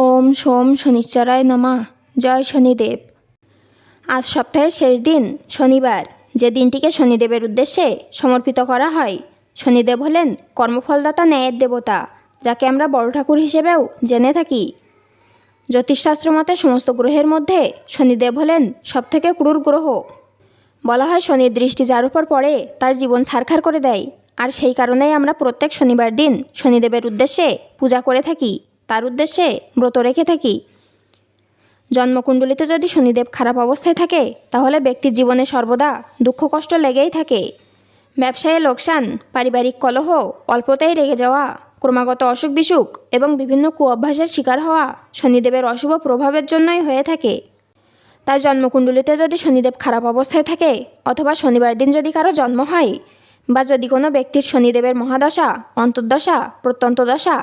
ওম সোম শনিশ্চরায় নমা। জয় শনিদেব। আজ সপ্তাহের শেষ দিন, শনিবার। যে দিনটিকে শনিদেবের উদ্দেশ্যে সমর্পিত করা হয়, শনিদেব হলেন কর্মফলদাতা ন্যায়ের দেবতা, যাকে আমরা বড় ঠাকুর হিসেবেও জেনে থাকি। জ্যোতিষশাস্ত্র মতে সমস্ত গ্রহের মধ্যে শনিদেব হলেন সবথেকে ক্রূর গ্রহ। বলা হয় শনির দৃষ্টি যার উপর পড়ে, তার জীবন ছারখার করে দেয়। আর সেই কারণেই আমরা প্রত্যেক শনিবার দিন শনিদেবের উদ্দেশ্যে পূজা করে থাকি। তার উদ্দেশ্যে ব্রত রেখে থাকি। জন্মকুণ্ডলিতে যদি শনিদেব খারাপ অবস্থায় থাকে, তাহলে ব্যক্তির জীবনে সর্বদা দুঃখ কষ্ট লেগেই থাকে। ব্যবসায়ে লোকসান, পারিবারিক কলহ, অল্পতেই রেগে যাওয়া, ক্রমাগত অসুখ বিসুখ এবং বিভিন্ন কুঅভ্যাসের শিকার হওয়া শনিদেবের অশুভ প্রভাবের জন্যই হয়ে থাকে। তার জন্মকুণ্ডলিতে যদি শনিদেব খারাপ অবস্থায় থাকে, অথবা শনিবার দিন যদি কারও জন্ম হয়, বা যদি কোনো ব্যক্তির শনিদেবের মহাদশা, অন্তর্দশা প্রত্যন্ত দশা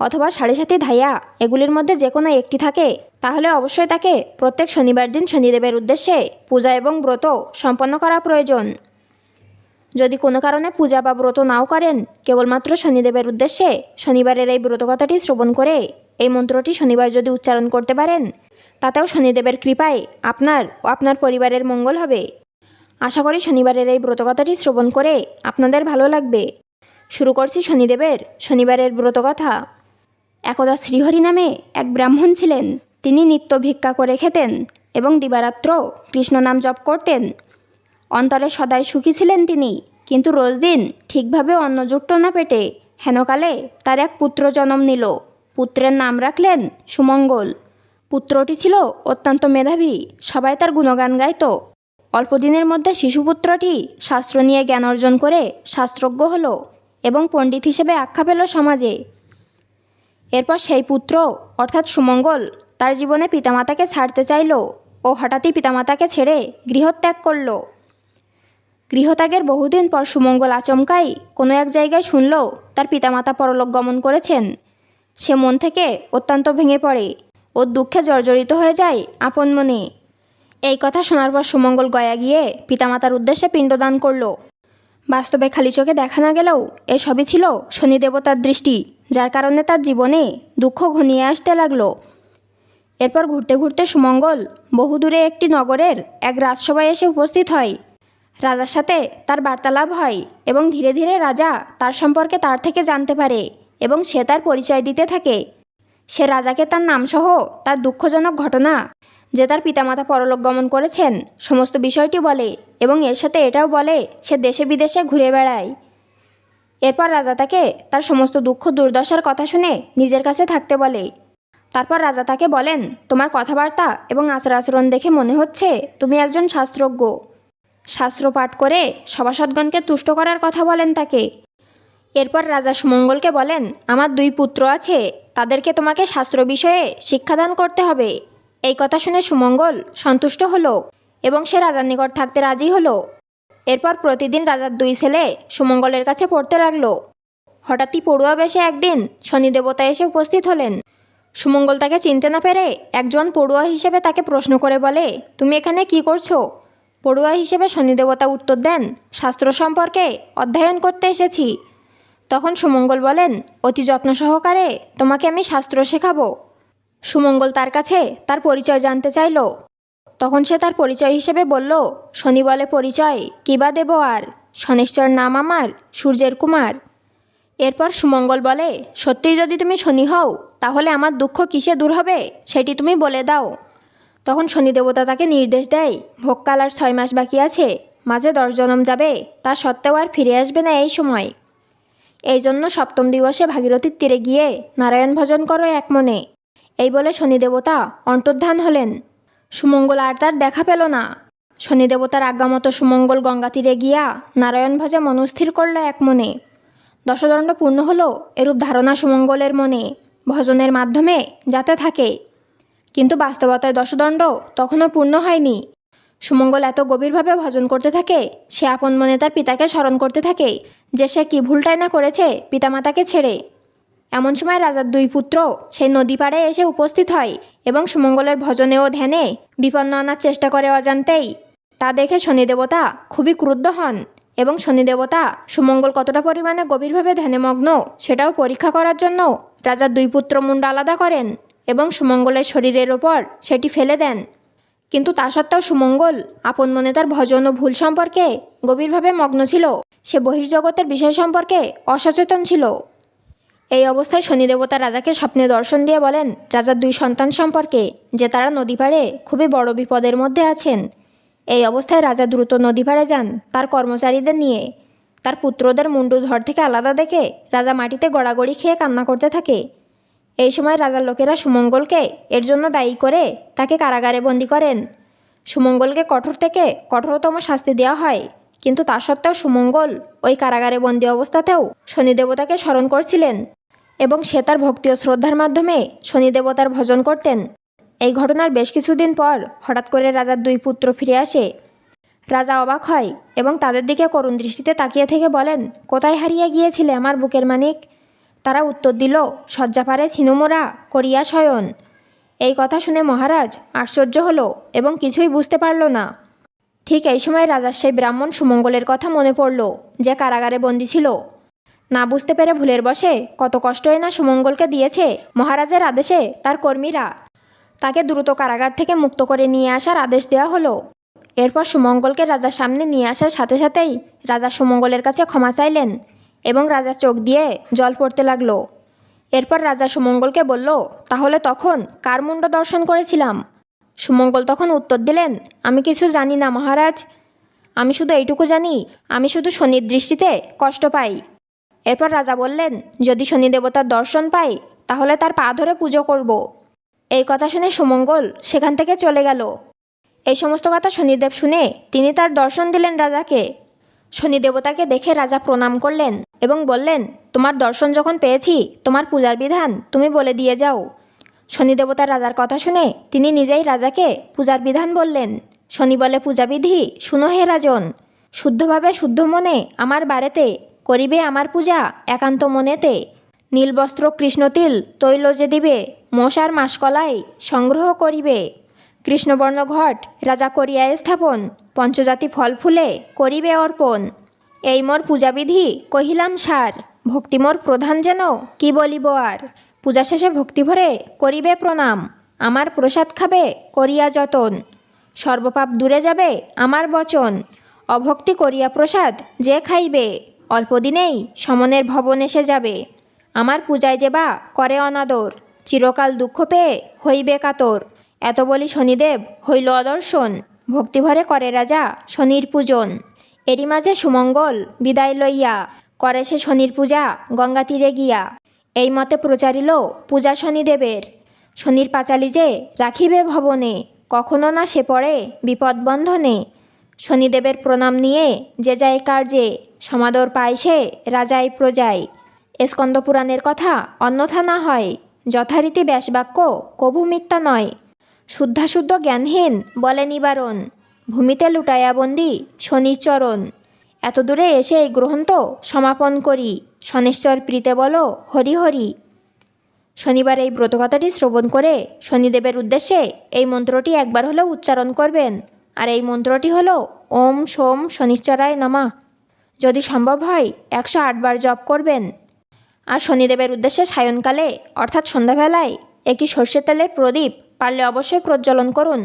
অথবা সাড়ে সাথে ধাইয়া, এগুলির মধ্যে যে কোনো একটি থাকে, তাহলে অবশ্যই তাকে প্রত্যেক শনিবার দিন শনিদেবের উদ্দেশ্যে পূজা এবং ব্রত সম্পন্ন করা প্রয়োজন। যদি কোনো কারণে পূজা বা ব্রত নাও করেন, কেবলমাত্র শনিদেবের উদ্দেশ্যে শনিবারের এই ব্রত কথাটি শ্রবণ করে এই মন্ত্রটি শনিবার যদি উচ্চারণ করতে পারেন, তাতেও শনিদেবের কৃপায় আপনার ও আপনার পরিবারের মঙ্গল হবে। আশা করি শনিবারের এই ব্রতকথাটি শ্রবণ করে আপনাদের ভালো লাগবে। শুরু করছি শনিদেবের, শনিবারের ব্রতকথা। একদা শ্রীহরি নামে এক ব্রাহ্মণ ছিলেন। তিনি নিত্য ভিক্ষা করে খেতেন এবং দিবারাত্র কৃষ্ণ নাম জপ করতেন। অন্তরে সদাই সুখী ছিলেন তিনি, কিন্তু রোজ দিন ঠিকভাবে অন্ন জুটত না পেটে হেনকালে তার এক পুত্র জন্ম নিল। পুত্রের নাম রাখলেন সুমঙ্গল। পুত্রটি ছিল অত্যন্ত মেধাবী, সবাই তার গুণগান গাইত। অল্পদিনের মধ্যে শিশুপুত্রটি শাস্ত্র নিয়ে জ্ঞান অর্জন করে শাস্ত্রজ্ঞ হল এবং পণ্ডিত হিসেবে আখ্যা পেল সমাজে। এরপর সেই পুত্র, অর্থাৎ সুমঙ্গল, তার জীবনে পিতামাতাকে ছাড়তে চাইল ও হঠাৎই পিতামাতাকে ছেড়ে গৃহত্যাগ করল। গৃহত্যাগের বহুদিন পর সুমঙ্গল আচমকাই কোনো এক জায়গায় শুনল তার পিতামাতা পরলোক গমন করেছেন। সে মন থেকে অত্যন্ত ভেঙে পড়ে ও দুঃখে জর্জরিত হয়ে যায় আপন মনে। এই কথা শোনার পর সুমঙ্গল গয়া গিয়ে পিতামাতার উদ্দেশ্যে পিণ্ডদান করল। বাস্তবে খালি চোখে দেখা না গেলেও এসবই ছিল শনি দেবতার দৃষ্টি। যার কারণে তার জীবনে দুঃখ ঘনিয়ে আসতে লাগল। এরপর ঘুরতে ঘুরতে সুমঙ্গল বহুদূরে একটি নগরের এক রাজসভায় এসে উপস্থিত হয়। রাজার সাথে তার বার্তালাপ হয় এবং ধীরে ধীরে রাজা তার সম্পর্কে তার থেকে জানতে পারে এবং সে তার পরিচয় দিতে থাকে। সে রাজাকে তার নামসহ তার দুঃখজনক ঘটনা যে তার পিতামাতা পরলোক গমন করেছেন সমস্ত বিষয়টি বলে এবং এর সাথে এটাও বলে সে দেশে বিদেশে ঘুরে বেড়ায়। এরপর রাজা তাকে তার সমস্ত দুঃখ দুর্দশার কথা শুনে নিজের কাছে থাকতে বলে। তারপর রাজা তাকে বলেন, তোমার কথাবার্তা এবং আচার আচরণ দেখে মনে হচ্ছে তুমি একজন শাস্ত্রজ্ঞ। শাস্ত্র পাঠ করে সভাসদগণকে তুষ্ট করার কথা বলেন তাকে। এরপর রাজা সুমঙ্গলকে বলেন, আমার দুই পুত্র আছে, তাদেরকে তোমাকে শাস্ত্র বিষয়ে শিক্ষাদান করতে হবে। এই কথা শুনে সুমঙ্গল সন্তুষ্ট হলো এবং সে রাজার নিকট থাকতে রাজি হলো। এরপর প্রতিদিন রাজার দুই ছেলে সুমঙ্গলের কাছে পড়তে লাগল। হঠাৎই পড়ুয়া বেশে একদিন শনিদেবতা এসে উপস্থিত হলেন। সুমঙ্গল তাকে চিনতে না পেরে একজন পড়ুয়া হিসেবে তাকে প্রশ্ন করে বলে, তুমি এখানে কি করছ? পড়ুয়া হিসেবে শনিদেবতা উত্তর দেন, শাস্ত্র সম্পর্কে অধ্যয়ন করতে এসেছি। তখন সুমঙ্গল বলেন, অতি যত্ন সহকারে তোমাকে আমি শাস্ত্র শেখাবো। সুমঙ্গল তার কাছে তার পরিচয় জানতে চাইল। তখন সে তার পরিচয় হিসেবে বলল, শনি বলে পরিচয় কিবা দেব আর? শনেশ্বর নাম আমার, সূর্যের কুমার। এরপর সুমঙ্গল বলে, সত্যিই যদি তুমি শনি হও, তাহলে আমার দুঃখ কিসে দূর হবে, সেটি তুমি বলে দাও। তখন শনি দেবতা তাকে নির্দেশ দেয় ভোগকাল আর ছয় মাস বাকি আছে, মাঝে দশ জনম যাবে, তা সত্ত্বেও আর ফিরে আসবে না এই সময়। এই জন্য সপ্তম দিবসে ভাগীরথীর তীরে গিয়ে নারায়ণ ভজন করো এক মনে। এই বলে শনি দেবতা অন্তর্ধান হলেন। সুমঙ্গল আর তার দেখা পেল না। শনিদেবতার আজ্ঞামতো সুমঙ্গল গঙ্গা তীরে গিয়া নারায়ণ ভজে মনস্থির করল এক মনে। দশদণ্ড পূর্ণ হলো এরূপ ধারণা সুমঙ্গলের মনে, ভজনের মাধ্যমে যাতে থাকে। কিন্তু বাস্তবতায় দশদণ্ড তখনও পূর্ণ হয়নি। সুমঙ্গল এত গভীরভাবে ভজন করতে থাকে, সে আপন মনে তার পিতাকে স্মরণ করতে থাকে যে সে কি ভুলটাই না করেছে পিতামাতাকে ছেড়ে। এমন সময় রাজার দুই পুত্র সেই নদী পাড়ে এসে উপস্থিত হয় এবং সুমঙ্গলের ভজনে ও ধ্যানে বিপন্ন আনার চেষ্টা করে অজান্তেই। তা দেখে শনিদেবতা খুবই ক্রুদ্ধ হন এবং শনিদেবতা সুমঙ্গল কতটা পরিমাণে গভীরভাবে ধ্যানে মগ্ন সেটাও পরীক্ষা করার জন্য রাজার দুই পুত্র মুন্ড আলাদা করেন এবং সুমঙ্গলের শরীরের ওপর সেটি ফেলে দেন। কিন্তু তা সত্ত্বেও সুমঙ্গল আপন মনে তার ভজন ও ভুল সম্পর্কে গভীরভাবে মগ্ন ছিল। সে বহির্জগতের বিষয় সম্পর্কে অসচেতন ছিল। এই অবস্থায় শনিদেবতা রাজাকে স্বপ্নে দর্শন দিয়ে বলেন, রাজার দুই সন্তান সম্পর্কে, যে তারা নদী পাড়ে খুবই বড় বিপদের মধ্যে আছেন। এই অবস্থায় রাজা দ্রুত নদী পাড়ে যান তার কর্মচারীদের নিয়ে। তার পুত্রদের মুন্ডু ধর থেকে আলাদা দেখে রাজা মাটিতে গড়াগড়ি খেয়ে কান্না করতে থাকে। এই সময় রাজার লোকেরা সুমঙ্গলকে এর জন্য দায়ী করে তাকে কারাগারে বন্দি করেন। সুমঙ্গলকে কঠোর থেকে কঠোরতম শাস্তি দেওয়া হয়, কিন্তু তা সত্ত্বেও সুমঙ্গল ওই কারাগারে বন্দি অবস্থাতেও শনিদেবতাকে স্মরণ করছিলেন। এবং সে তার ভক্তি ও শ্রদ্ধার মাধ্যমে শনিদেবতার ভজন করতেন। এই ঘটনার বেশ কিছুদিন পর হঠাৎ করে রাজার দুই পুত্র ফিরে আসে। রাজা অবাক হয় এবং তাদের দিকে করুণ দৃষ্টিতে তাকিয়ে থেকে বলেন, কোথায় হারিয়ে গিয়েছিলে আমার বুকের মানিক তারা উত্তর দিল, শয্যাপারে ছিনুমোরা করিয়া শয়ন এই কথা শুনে মহারাজ আশ্চর্য হলো এবং কিছুই বুঝতে পারল না। ঠিক এই সময় রাজার সেই ব্রাহ্মণ সুমঙ্গলের কথা মনে পড়ল, যে কারাগারে বন্দি ছিল। না বুঝতে পেরে ভুলের বসে কত কষ্টই না সুমঙ্গলকে দিয়েছে মহারাজের আদেশে তার কর্মীরা। তাকে দ্রুত কারাগার থেকে মুক্ত করে নিয়ে আসার আদেশ দেওয়া হলো। এরপর সুমঙ্গলকে রাজার সামনে নিয়ে আসার সাথে সাথেই রাজা সুমঙ্গলের কাছে ক্ষমা চাইলেন এবং রাজার চোখ দিয়ে জল পড়তে লাগল। এরপর রাজা সুমঙ্গলকে বলল, তাহলে তখন কার মুণ্ড দর্শন করেছিলাম? সুমঙ্গল তখন উত্তর দিলেন, আমি কিছু জানি না মহারাজ। আমি শুধু এইটুকু জানি, আমি শুধু শনির দৃষ্টিতে কষ্ট পাই। এরপর রাজা বললেন, যদি শনি দেবতার দর্শন পাই, তাহলে তার পা ধরে পুজো করব। এই কথা শুনে সুমঙ্গল সেখান থেকে চলে গেল। এই সমস্ত কথা শনিদেব শুনে তিনি তার দর্শন দিলেন রাজাকে। শনি দেবতাকে দেখে রাজা প্রণাম করলেন এবং বললেন, তোমার দর্শন যখন পেয়েছি, তোমার পূজার বিধান তুমি বলে দিয়ে যাও শনি দেবতা রাজার কথা শুনে তিনি নিজেই রাজাকে পূজার বিধান বললেন। শনি বলে, পূজাবিধি, শুনো হে রাজন, শুদ্ধভাবে শুদ্ধ মনে আমার বাড়িতে করিবে আমার পূজা একান্ত মনেতে। নীলবস্ত্র কৃষ্ণতিল তৈল যে দিবে, মশার মাসকলাই সংগ্রহ করিবে। কৃষ্ণবর্ণ ঘট রাজা করিয়ায় স্থাপন, পঞ্চজাতি ফল ফুলে করিবে অর্পণ। এই মোর পূজাবিধি কহিলাম সার, ভক্তি মোর প্রধান যেন, কি বলিব আর? পূজা শেষে ভক্তি ভরে করিবে প্রণাম, আমার প্রসাদ খাবে করিয়া যতন। সর্বপাপ দূরে যাবে আমার বচন, অভক্তি করিয়া প্রসাদ যে খাইবে। অল্পদিনেই সমনের ভবন এসে যাবে। আমার পূজায় যে বা করে অনাদর, চিরকাল দুঃখ পেয়ে হইবে কাতর। এত বলি শনিদেব হইল অদর্শন, ভক্তিভরে করে রাজা শনির পূজন। এরই মাঝে সুমঙ্গল বিদায় লইয়া, করে সে শনির পূজা গঙ্গা তীরে গিয়া। এই মতে প্রচারিল পূজা শনিদেবের। শনির পাঁচালি যে রাখিবে ভবনে, কখনো না সে পড়ে বিপদ বন্ধনে শনিদেবের প্রণাম নিয়ে যে যায় কার্যে সমাদর পায় সে, রাজাই প্রজায় স্কন্দ পুরাণের কথা অন্যথা না হয়, যথারীতি ব্যাসবাক্য কভু মিথ্যা নয়। শুদ্ধাশুদ্ধ জ্ঞানহীন বলে নিবারণ, ভূমিতে লুটায়া বন্দি শনির চরণ। এত দূরে এসে এই গ্রন্থ সমাপন করি, শনেশ্বর প্রীতে বলো, হরি হরি। শনিবার এই ব্রতকথাটি শ্রবণ করে শনিদেবের উদ্দেশ্যে এই মন্ত্রটি একবার হলেও উচ্চারণ করবেন। আর এই মন্ত্রটি হলো, ওম সোম শনিশ্চরায় নমা। যদি সম্ভব হয়, একশো আটবার জপ করবেন। আর শনিদেবের উদ্দেশ্যে সায়নকালে, অর্থাৎ সন্ধ্যাবেলায়, একটি সর্ষের তেলের প্রদীপ পারলে অবশ্যই প্রজ্বলন করুন।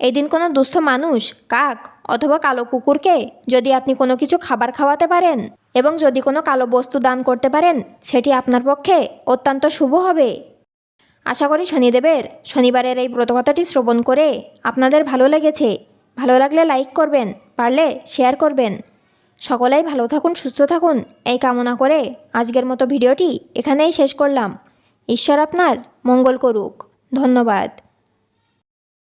এই দিন কোনো দুস্থ মানুষ, কাক অথবা কালো কুকুরকে যদি আপনি কোনো কিছু খাবার খাওয়াতে পারেন এবং যদি কোনো কালো বস্তু দান করতে পারেন, সেটি আপনার পক্ষে অত্যন্ত শুভ হবে। আশা করি শনিদেবের, শনিবারের এই ব্রতকথাটি শ্রবণ করে আপনাদের ভালো লেগেছে। ভালো লাগলে লাইক করবেন, পারলে শেয়ার করবেন। সকলেই ভালো থাকুন, সুস্থ থাকুন। এই কামনা করে আজকের মতো ভিডিওটি এখানেই শেষ করলাম। ঈশ্বর আপনার মঙ্গল করুক। ধন্যবাদ।